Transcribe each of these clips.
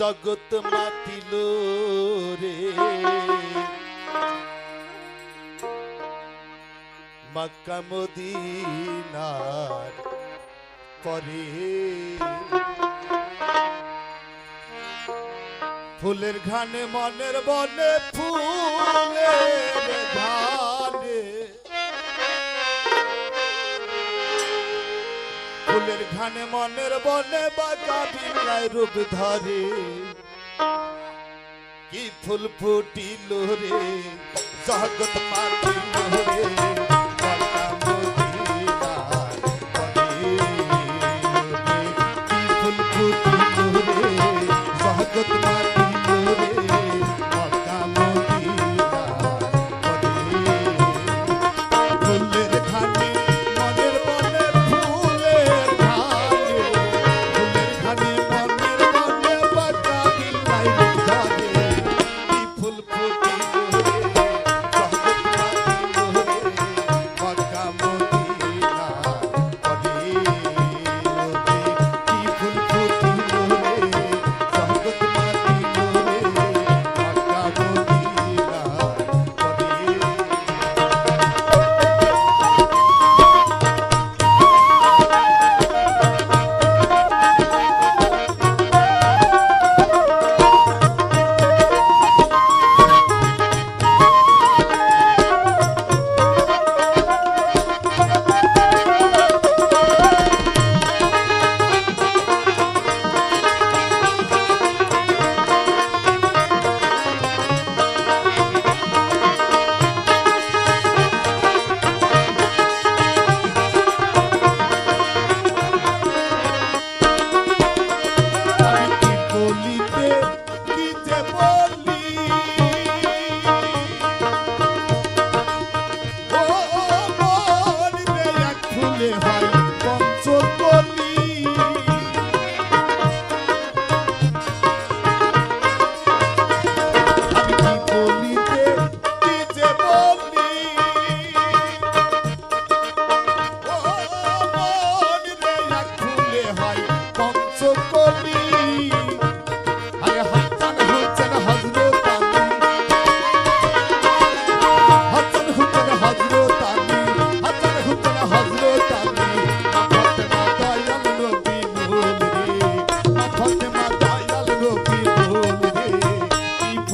জগৎ মাতিল রে। মক্কা মদিনার পরে ফুলের ঘানে মনের বনে ফুলের ফুলের ঘানে মনের বনে বাজা বিনায় রূপ ধরে। কি ফুল ফুটিল রে, জগৎ পাতিল রে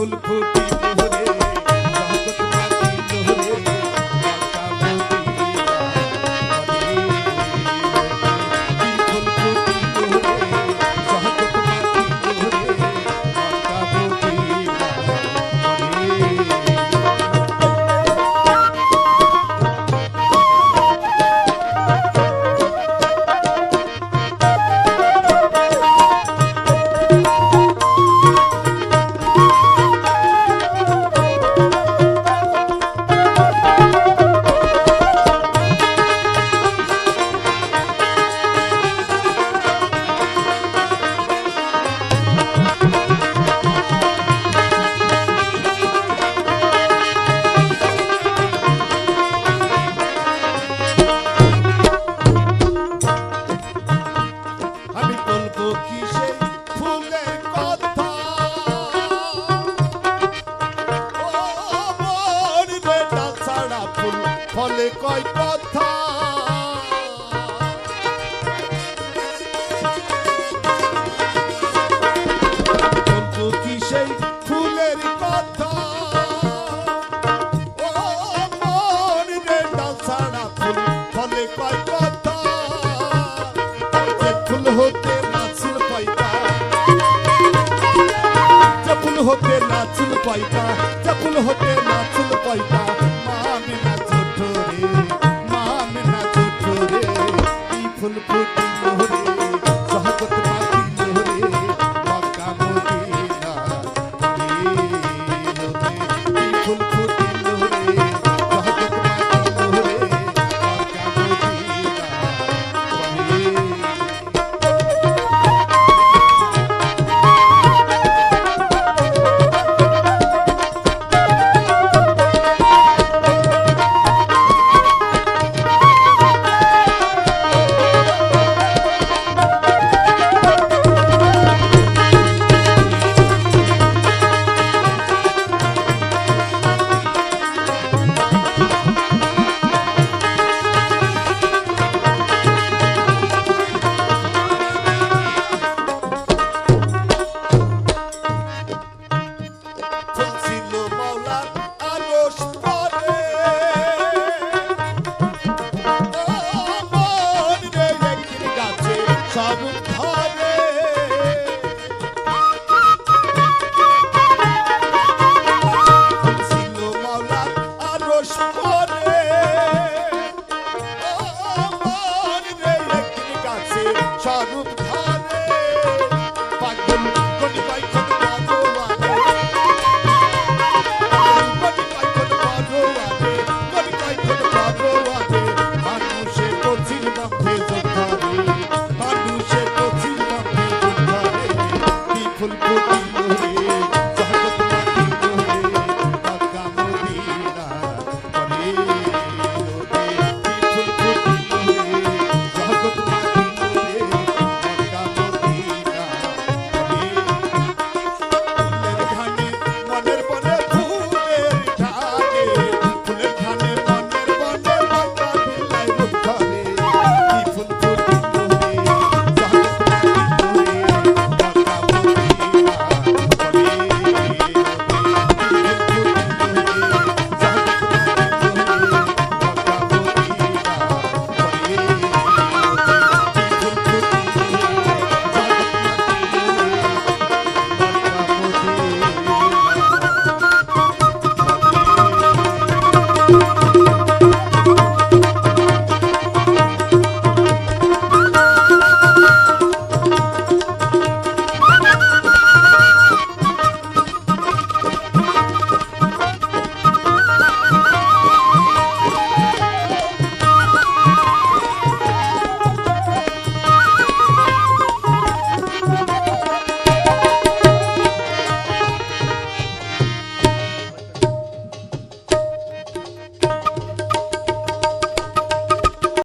ফুল ফুটে পাই কথা ফুল হতে পাইতা চপুল হতে নাচুল পাইতা চপুল হতে নাচুল পাইতা মামিনা ছোট Thank you.